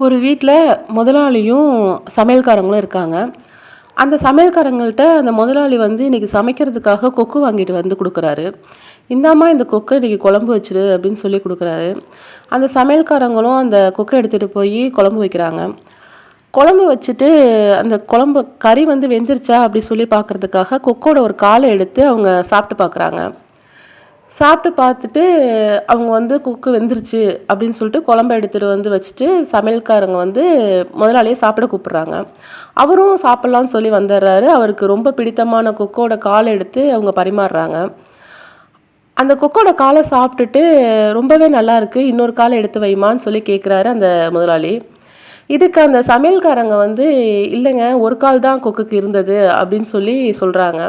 ஒரு வீட்டில் முதலாளியும் சமையல்காரங்களும் இருக்காங்க. அந்த சமையல்காரங்கள்ட்ட அந்த முதலாளி வந்து இன்றைக்கி சமைக்கிறதுக்காக கொக்கு வாங்கிட்டு வந்து கொடுக்குறாரு. இந்தாம்மா இந்த கொக்கை இன்றைக்கி குழம்பு வச்சிரு அப்படின்னு சொல்லி கொடுக்குறாரு. அந்த சமையல்காரங்களும் அந்த கொக்கை எடுத்துகிட்டு போய் குழம்பு வைக்கிறாங்க. குழம்பு வச்சுட்டு அந்த குழம்பு கறி வந்து வெந்துருச்சா அப்படி சொல்லி பார்க்குறதுக்காக கொக்கோட ஒரு காலை எடுத்து அவங்க சாப்பிட்டு பார்க்குறாங்க சாப்பிட்டு பார்த்துட்டு அவங்க வந்து குக்கு வெந்துருச்சு அப்படின்னு சொல்லிட்டு குழம்ப எடுத்துகிட்டு வந்து வச்சுட்டு சமையல்காரங்க வந்து முதலாளியை சாப்பிட கூப்பிட்றாங்க. அவரும் சாப்பிட்லான்னு சொல்லி வந்துடுறாரு. அவருக்கு ரொம்ப பிடித்தமான கொக்கோட காலை எடுத்து அவங்க பரிமாறுறாங்க. அந்த கொக்கோட காலை சாப்பிட்டுட்டு ரொம்பவே நல்லாயிருக்கு இன்னொரு காலை எடுத்து வைமான்னு சொல்லி கேட்குறாரு அந்த முதலாளி. இதுக்கு அந்த சமையல்காரங்க வந்து இல்லைங்க ஒரு கால் தான் கொக்குக்கு இருந்தது அப்படின்னு சொல்லி சொல்கிறாங்க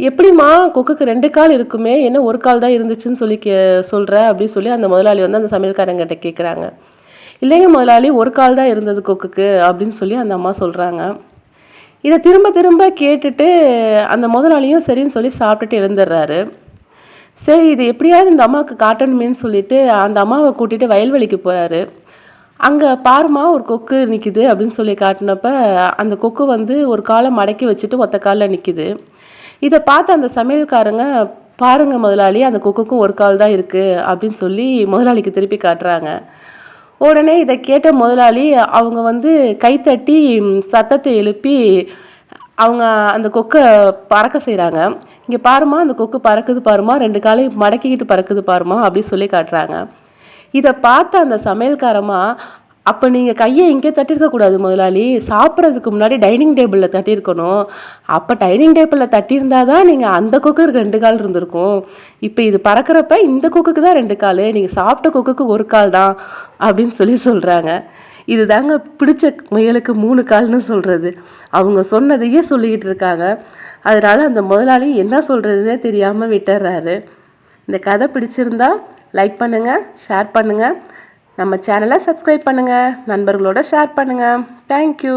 எப்படிம்மா கொக்குக்கு ரெண்டு கால் இருக்குமே? என்ன ஒரு கால் தான் இருந்துச்சுன்னு சொல்லி கே சொல்கிற அப்படின்னு சொல்லி அந்த முதலாளி வந்து அந்த சமையல்காரங்கிட்ட கேட்குறாங்க இல்லைங்க முதலாளி ஒரு கால் தான் இருந்தது கொக்குக்கு அப்படின்னு சொல்லி அந்த அம்மா சொல்கிறாங்க இதை திரும்ப திரும்ப கேட்டுட்டு அந்த முதலாளியும் சரின்னு சொல்லி சாப்பிட்டுட்டு எழுந்துடுறாரு. சரி இது எப்படியாவது இந்த அம்மாவுக்கு காட்டணுமேன்னு சொல்லிட்டு அந்த அம்மாவை கூட்டிகிட்டு வயல்வெளிக்கு போகிறாரு அங்கே பாருமா ஒரு கொக்கு நிற்கிது அப்படின்னு சொல்லி காட்டினப்ப அந்த கொக்கு வந்து ஒரு காலை மடக்கி வச்சுட்டு ஒத்த காலில் நிற்கிது இதை பார்த்து அந்த சமையல்காரங்க பாருங்கள் முதலாளி அந்த கொக்குக்கும் ஒரு கால் தான் இருக்குது அப்படின்னு சொல்லி முதலாளிக்கு திருப்பி காட்டுறாங்க. உடனே இதை கேட்ட முதலாளி அவங்க வந்து கைத்தட்டி சத்தத்தை எழுப்பி அவங்க அந்த கொக்கை பறக்க செய்கிறாங்க இங்கே பாருமா அந்த கொக்கு பறக்குது பாருமா ரெண்டு காலையும் மடக்கிக்கிட்டு பறக்குது பாருமா அப்படின்னு சொல்லி காட்டுறாங்க. இதை பார்த்த அந்த சமையல்காரமா அப்போ நீங்கள் கையை இங்கே தட்டியிருக்கக்கூடாது முதலாளி. சாப்பிட்றதுக்கு முன்னாடி டைனிங் டேபிளில் தட்டியிருக்கணும். அப்போ டைனிங் டேபிளில் தட்டியிருந்தால் தான் நீங்கள் அந்த கொக்குக்கு ரெண்டு கால் இருந்திருக்கும். இப்போ இது பறக்கிறப்ப இந்த கொக்குக்கு தான் ரெண்டு கால். நீங்கள் சாப்பிட்ட கொக்குக்கு ஒரு கால் தான் அப்படின்னு சொல்லி சொல்கிறாங்க இது தாங்க பிடிச்ச முயலுக்கு மூணு கால்னு சொல்கிறது அவங்க சொன்னதையே சொல்லிக்கிட்டு இருக்காங்க. அதனால் அந்த முதலாளி என்ன சொல்கிறதுனே தெரியாமல் விட்டுறாரு. இந்த கதை பிடிச்சிருந்தா லைக் பண்ணுங்கள் ஷேர் பண்ணுங்கள் நம்ம சேனலை சப்ஸ்கிரைப் பண்ணுங்கள் நண்பர்களோட ஷேர் பண்ணுங்கள் தேங்க்யூ